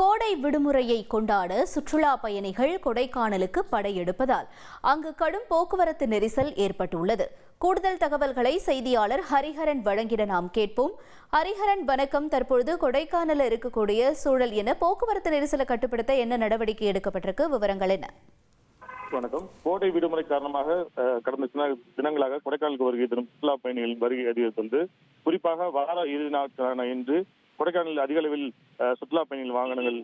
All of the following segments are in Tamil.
கோடை விடுமுறையை கொண்டாட சுற்றுலா பயணிகள் கொடைக்கானலுக்கு படையெடுப்பதால் அங்கு கடும் போக்குவரத்து நெரிசல் ஏற்பட்டுள்ளது. கூடுதல் தகவல்களை செய்தியாளர் ஹரிஹரன் வழங்கிட நாம் கேட்போம். ஹரிஹரன் வணக்கம். தற்பொழுது கொடைக்கானலில் இருக்கக்கூடிய சூழல் என போக்குவரத்து நெரிசலை கட்டுப்படுத்த என்ன நடவடிக்கை எடுக்கப்பட்டிருக்கு? விவரங்கள் என்ன? வணக்கம். கோடை விடுமுறை காரணமாக கடந்த தினங்களாக கொடைக்கானலுக்கு வருகை தரும் சுற்றுலா பயணிகளின் வருகை அதிகரித்துள்ளது குறிப்பாக வார இறுதி நாட்களான இன்று கொடைக்கானலில் அதிக அளவில் சுற்றுலா பயணிகள் வாகனங்கள்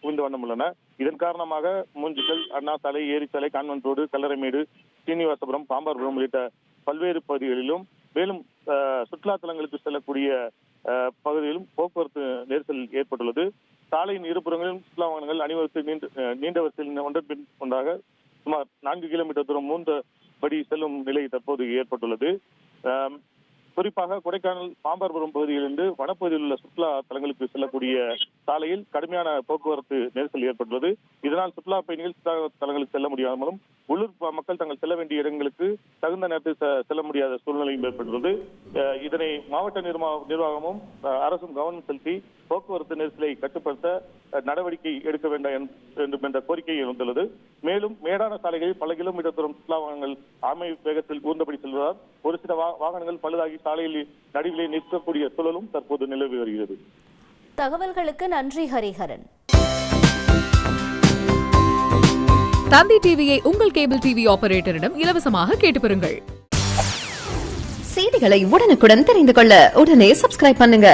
குவிந்து வண்ணம் உள்ளன. இதன் காரணமாக மூஞ்சிக்கல் அண்ணா சாலை ஏரிச்சாலை கான்வென்ட் ரோடு கல்லறைமேடு சீனிவாசபுரம் பாம்பார்புரம் உள்ளிட்ட பல்வேறு பகுதிகளிலும் மேலும் சுற்றுலா தலங்களுக்கு செல்லக்கூடிய பகுதியிலும் போக்குவரத்து நெரிசல் ஏற்பட்டுள்ளது. சாலையின் இருபுறங்களிலும் சுற்றுலா வாகனங்கள் அணிவகுத்து நீண்ட நீண்ட வரிசையில் ஒன்றன் பின் ஒன்றாக சுமார் நான்கு கிலோமீட்டர் தூரம் மூன்று படி செல்லும் நிலை தற்போது ஏற்பட்டுள்ளது. குறிப்பாக கொடைக்கானல் பாம்பார்புரம் பகுதியிலிருந்து வனப்பகுதியில் உள்ள சுற்றுலா தலங்களுக்கு செல்லக்கூடிய சாலையில் கடுமையான போக்குவரத்து நெரிசல் ஏற்பட்டுள்ளது. இதனால் சுற்றுலா பயணிகள் சுற்றுலா தலங்களுக்கு செல்ல முடியாமலும் உள்ளூர் மக்கள் தங்கள் செல்ல வேண்டிய இடங்களுக்கு தகுந்த நேரத்தில் செல்ல முடியாத சூழ்நிலையும் ஏற்பட்டுள்ளது. இதனை மாவட்ட நிர்மா நிர்வாகமும் அரசும் கவனம் செலுத்தி போக்குவரத்து நெரிசலை கட்டுப்படுத்த நடவடிக்கை எடுக்க வேண்டாம் என்- வேண்டும் என்ற கோரிக்கை எழுந்துள்ளது. மேலும் மேடான சாலைகளில் பல கிலோமீட்டர் தூரம் சுற்றுலா வாகனங்கள் ஆமை வேகத்தில் ஊர்ந்தபடி செல்வதால் ஒரு சில வாகனங்கள் பழுதாகி சாலையில் நடுவிலே நிற்கக்கூடிய சூழலும் தற்போது நிலவி வருகிறது. தகவல்களுக்கு நன்றி ஹரிஹரன். தந்தி டிவியை உங்கள் கேபிள் டிவி ஆபரேட்டரிடம் இலவசமாக கேட்டு பெறுங்கள். செய்திகளை உடனுக்குடன் தெரிந்து கொள்ள உடனே சப்ஸ்கிரைப் பண்ணுங்க.